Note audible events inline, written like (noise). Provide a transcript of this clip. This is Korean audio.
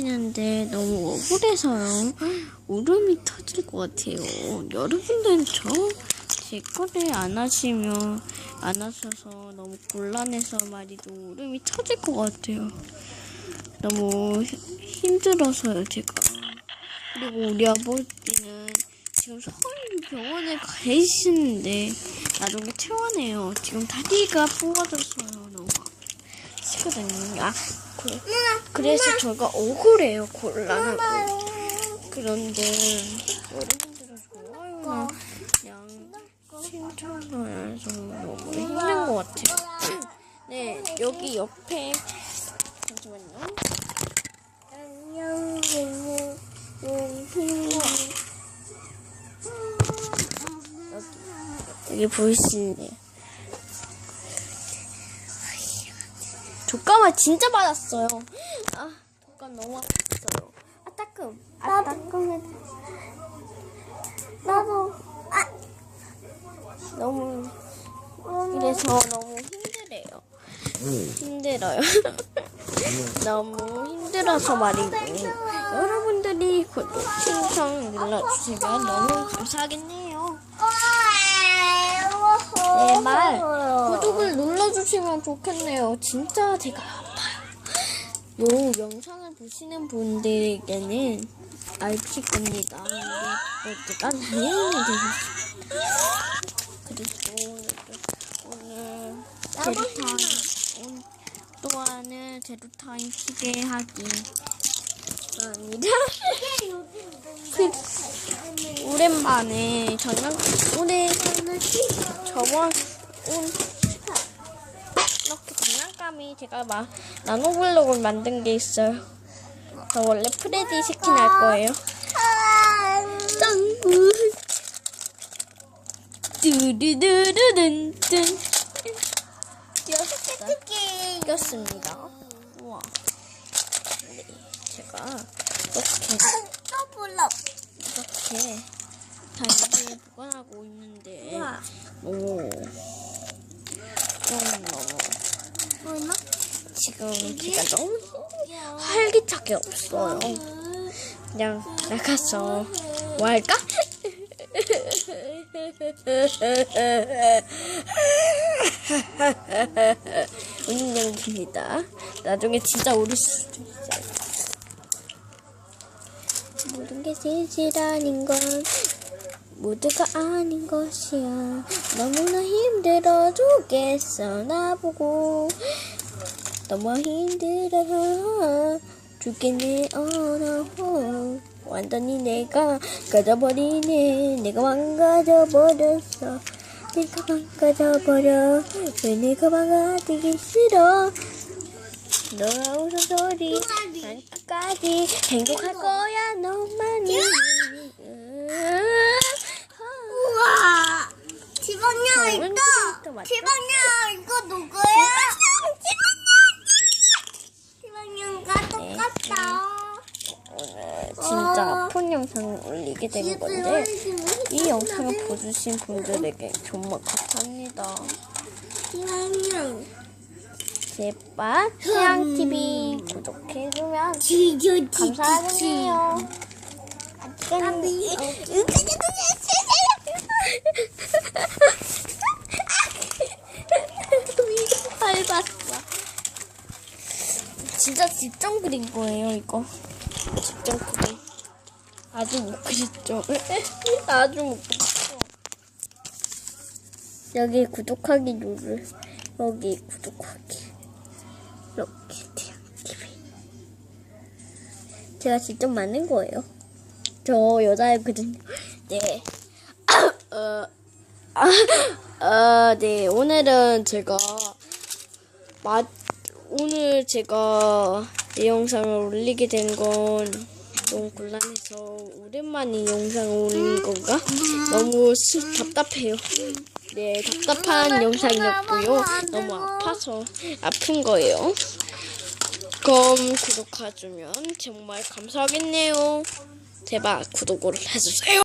해드리는데 너무 억울해서요. 울음이 터질 것 같아요. 여러분들은 저 제 거를 안 하시면 안 하셔서 너무 곤란해서 말이죠. 울음이 터질 것 같아요. 너무 히- 힘들어서요, 제가. 그리고 우리 아버지는 지금 서울 병원에 가 계시는데 나중에 퇴원해요. 지금 다리가 부러졌어요. 너무 아프거든요. 아, 그, 그래서 저가 억울해요. 곤란하고. 그런데 여러분들은 좋아요나 그냥 칭찬을 해서 너무 힘든 것 같아요. 네, 여기 옆에 잠시만요. 안녕. 여기 보이시네요. 독감을 진짜 맞았어요. 아, 독감 너무 아팠어요. 아, 따끔. 아, 따끔해. 나도 아 너무, 그래서 너무 힘들어요. 힘들어요. (laughs) 너무 힘들어서 말이고. 여러분들이 구독, 신청 눌러주시면 너무 감사하겠네요. 네, 말. 구독을 눌러주시면 좋겠네요. 진짜 제가 아파요. 요 영상을 보시는 분들에게는 알필 겁니다. 아버지가 당연히 되셨습니다. 그리고 오늘 제루타임 온- 또한은 제루타임 기대하기 아니다. 그 오랜만에 저녁 오늘 저번 온 장난감이 제가 막 나노블록을 만든 게 있어요. 저 원래 프레디 스킨 할 거예요. 짱! 뚜루두루둔둔 끼었다. 끼었습니다. 우와. 네, 제가 이렇게 또 불러. 이렇게 다 이제 보관하고 있는데 너무 너무 너무 얼마? 지금 제가 너무 활기차게 없어요. 그냥 나가서 뭐 할까? (laughs) 운영입니다. 나중에 진짜 오를 수도 있어요. 모든 게 진실 아닌 건 모두가 아닌 것이야. 너무나 힘들어 죽겠어 나보고. 너무 힘들어 죽겠네 어너 완전히 내가 가져버리네. 내가 망가져버렸어. 내가 망가져버려. 왜 내가 망가지기 싫어? 너가 웃은 소리 난 끝까지 행복할 거야 너만이 우와. 지방야 음, 이거. 또 맞다. 지방야 이거 누구야? 지방야가 똑같다. 오늘 진짜 아픈 영상을 올리게 된 건데 이 영상을 보주신 분들에게 정말 감사합니다. 지방야. 제발 태양TV 구독해주면 감사하겠네요. 까비. 밟았어. 진짜 직접 그린 거예요, 이거. 직접 그림. 아주 못 그렸죠. (laughs) 아주 못 그렸죠. 여기 구독하기 누를. 여기 구독하기. 이렇게 태양TV. 제가 직접 만든 거예요. 저 그림. 네. (laughs) 어, 아, 아, 네. 오늘은 제가 마, 오늘 제가 이 영상을 올리게 된 건 너무 곤란해서 오랜만에 이 영상을 올린 건가? 너무 수, 답답해요. 네, 답답한 영상이었고요. 너무 아파서 아픈 거예요. 그럼 구독해주면 정말 감사하겠네요. 제발 구독을 해주세요.